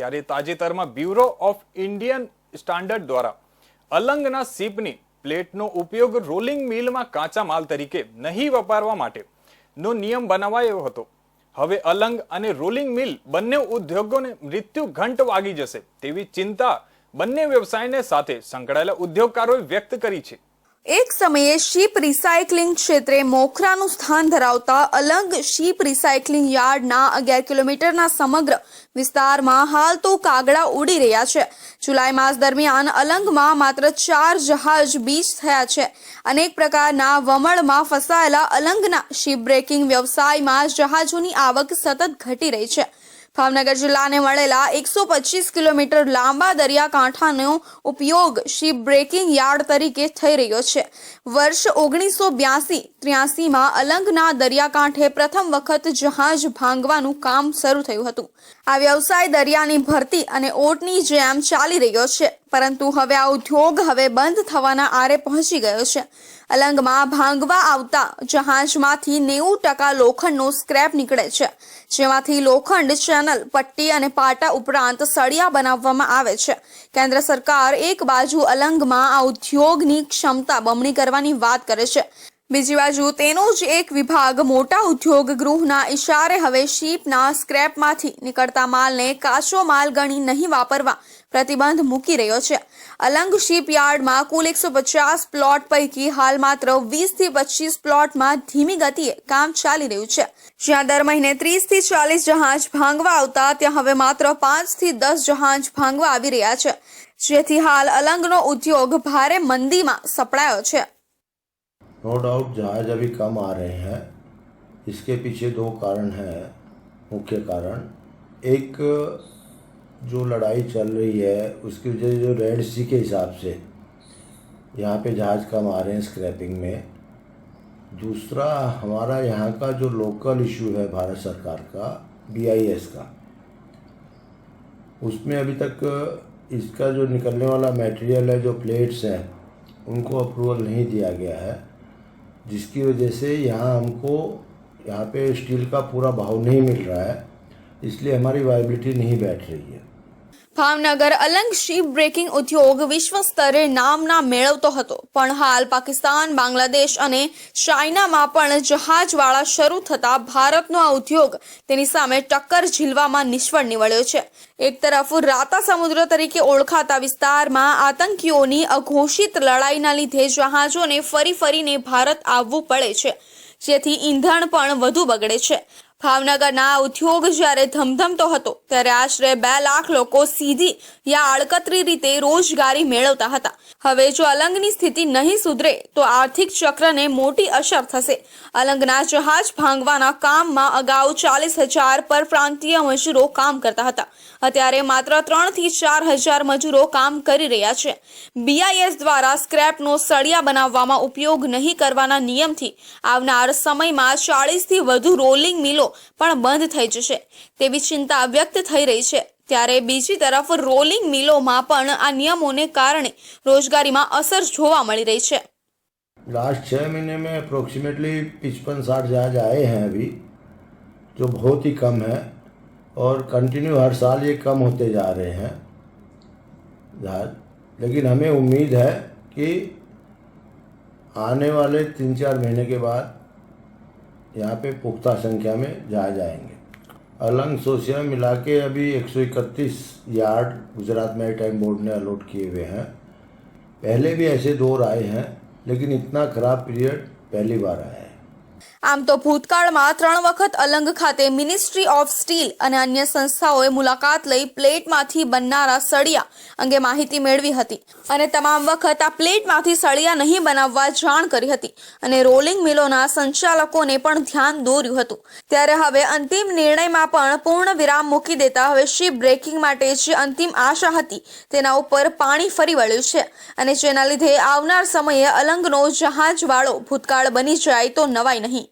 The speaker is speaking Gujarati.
ત્યારે તાજેતરમાં બ્યુરો ઓફ ઇન્ડિયન સ્ટાન્ડર્ડ દ્વારા અલંગના સીપની પ્લેટનો ઉપયોગ રોલિંગ મિલમાં કાચા માલ તરીકે નહીં વપારવા માટે નો નિયમ બનાવાયો હતો. હવે અલંગ અને રોલિંગ મિલ બંને ઉદ્યોગોને મૃત્યુ ઘંટ વાગી જશે તેવી ચિંતા બંને વ્યવસાયને સાથે સંકળાયેલા ઉદ્યોગકારોએ વ્યક્ત કરી છે. એક સમયે શીપ રિસાયકલિંગ ક્ષેત્રે મોખરાનું સ્થાન ધરાવતા અલંગ શીપ રિસાયકલિંગ યાર્ડના અગિયાર કિલોમીટરના સમગ્ર વિસ્તારમાં હાલ તો કાગડા ઉડી રહ્યા છે. જુલાઈ માસ દરમિયાન અલંગમાં માત્ર ચાર જહાજ બીચ થયા છે. અનેક પ્રકારના વમળમાં ફસાયેલા અલંગના શીપ બ્રેકિંગ વ્યવસાયમાં જહાજોની આવક સતત ઘટી રહી છે. ભાવનગર જિલ્લાને મળેલા એકસો પચીસ કિલોમીટર લાંબા દરિયાકાંઠાનો ઉપયોગ શિપ બ્રેકિંગ યાર્ડ તરીકે થઈ રહ્યો છે. વર્ષ ઓગણીસો બ્યાસી ત્ર્યાસીમાં અલંગના દરિયાકાંઠે પ્રથમ વખત જહાજ ભાંગવાનું કામ શરૂ થયું હતું. આ વ્યવસાય દરિયાની ભરતી અને ઓટની જેમ ચાલી રહ્યો છે. પરંતુ હવે આ ઉદ્યોગ હવે બંધ થવાના આરે પહોંચી ગયો છે. અલંગમાં ભાંગવા આવતા જહાજમાંથી નેવું ટકા લોખંડનો સ્ક્રેપ નીકળે છે. જેમાંથી લોખંડ, ચેનલ, પટ્ટી અને પાટા ઉપરાંત સળિયા બનાવવામાં આવે છે. કેન્દ્ર સરકાર એક બાજુ અલંગમાં આ ઉદ્યોગની ક્ષમતા બમણી કરવાની વાત કરે છે. બીજી બાજુ તેનો જ એક વિભાગ મોટા ઉદ્યોગ ગૃહના ઇશારે હવે શીપના સ્ક્રેપમાંથી નીકળતા માલને કાચો માલ ગણી નહીં વાપરવા પ્રતિબંધ મૂકી રહ્યો છે અલંગ શિપયાર્ડમાં કુલ એકસો પચાસ પ્લોટ પૈકી હાલ માત્ર વીસ થી પચીસ પ્લોટમાં ધીમી ગતિએ કામ ચાલી રહ્યું છે જ્યાં દર મહિને ત્રીસ થી ચાલીસ જહાજ ભાંગવા આવતા ત્યાં હવે માત્ર પાંચ થી દસ જહાજ ભાંગવા આવી રહ્યા છે જેથી હાલ અલંગનો ઉદ્યોગ ભારે મંદીમાં સપડાયો છે नो डाउट जहाज अभी कम आ रहे हैं इसके पीछे दो कारण हैं मुख्य कारण एक जो लड़ाई चल रही है, उसकी वजह जो रेड सी के हिसाब से यहाँ पे जहाज़ कम आ रहे हैं स्क्रैपिंग में। दूसरा, हमारा यहाँ का जो लोकल इशू है भारत सरकार का बीआईएस का, उसमें अभी तक इसका जो निकलने वाला मटेरियल है, जो प्लेट्स हैं, उनको अप्रूवल नहीं दिया गया है, जिसकी वजह से यहाँ हमको, यहाँ पे स्टील का पूरा भाव नहीं मिल रहा है, इसलिए हमारी वायबिलिटी नहीं बैठ रही है। ભાવનગર અલંગ શીપ બ્રેકિંગ ઉદ્યોગ વિશ્વ સ્તરે નામના મેળવતો હતો. પણ હાલ પાકિસ્તાન, બાંગ્લાદેશ અને ચાઇનામાં પણ જહાજવાળા શરૂ થતા ભારતનો આ ઉદ્યોગ તેની સામે ટક્કર ઝીલવામાં નિષ્ફળ નીવડ્યો છે. એક તરફ રાતા સમુદ્ર તરીકે ઓળખાતા વિસ્તારમાં આતંકીઓની અઘોષિત લડાઈના લીધે જહાજોને ફરી ફરીને ભારત આવવું પડે છે. જેથી ઈંધણ પણ વધુ બગડે છે. ભાવનગરના ઉદ્યોગ જ્યારે ધમધમતો હતો, ત્યારે આશરે બે લાખ લોકો સીધી યા આડકતરી રીતે રોજગારી મેળવતા હતા. હવે જો અલંગની સ્થિતિ નહીં સુધરે, તો આર્થિક ચક્રને મોટી અસર થશે. અલંગના જહાજ ભાંગવાના કામમાં અગાઉ ચાલીસ હજાર પરપ્રાંતીય મજૂરો કામ કરતા હતા. અત્યારે માત્ર ત્રણથી ચાર હજાર મજૂરો કામ કરી રહ્યા છે. બીઆઈએસ દ્વારા સ્ક્રેપનો સળિયા બનાવવામાં ઉપયોગ નહીં કરવાના નિયમથી આવનાર સમયમાં ચાળીસથી વધુ રોલિંગ મિલો પણ બંધ થઈ જશે તેવી ચિંતા વ્યક્ત થઈ રહી છે ત્યારે બીજી તરફ રોલિંગ મિલોમાં પણ આ નિયમોને કારણે રોજગારીમાં અસર જોવા મળી રહી છે लास्ट छः महीने में अप्रोक्सीमेटली पचपन साठ जहाज आए हैं अभी जो बहुत ही कम है और कंटिन्यू हर साल ये कम होते जा रहे हैं जहाज लेकिन हमें उम्मीद है कि आने वाले तीन चार महीने के बाद यहाँ पे पुख्ता संख्या में जाए जाएँगे। अलंग सोसिया मिला के अभी 131 यार्ड गुजरात मेरी टाइम बोर्ड ने अलॉट किए हुए हैं। पहले भी ऐसे दौर आए हैं, लेकिन इतना खराब पीरियड पहली बार आया है। આમ તો ભૂતકાળમાં ત્રણ વખત અલંગ ખાતે મિનિસ્ટ્રી ઓફ સ્ટીલ અને અન્ય સંસ્થાઓએ મુલાકાત લઈ પ્લેટમાંથી બનનારા સળિયા અંગે માહિતી મેળવી હતી. અને તમામ વખત આ પ્લેટમાંથી સળિયા નહીં બનાવવા જાણ કરી હતી. અને રોલિંગ મિલોના સંચાલકોને પણ ધ્યાન દોર્યું હતું. ત્યારે હવે અંતિમ નિર્ણયમાં પણ પૂર્ણ વિરામ મૂકી દેતા હવે શિપ બ્રેકિંગ માટે જે અંતિમ આશા હતી તેના ઉપર પાણી ફરી વળ્યું છે. અને જેના લીધે આવનાર સમયે અલંગનો જહાજવાળો ભૂતકાળ બની જાય તો નવાય નહીં.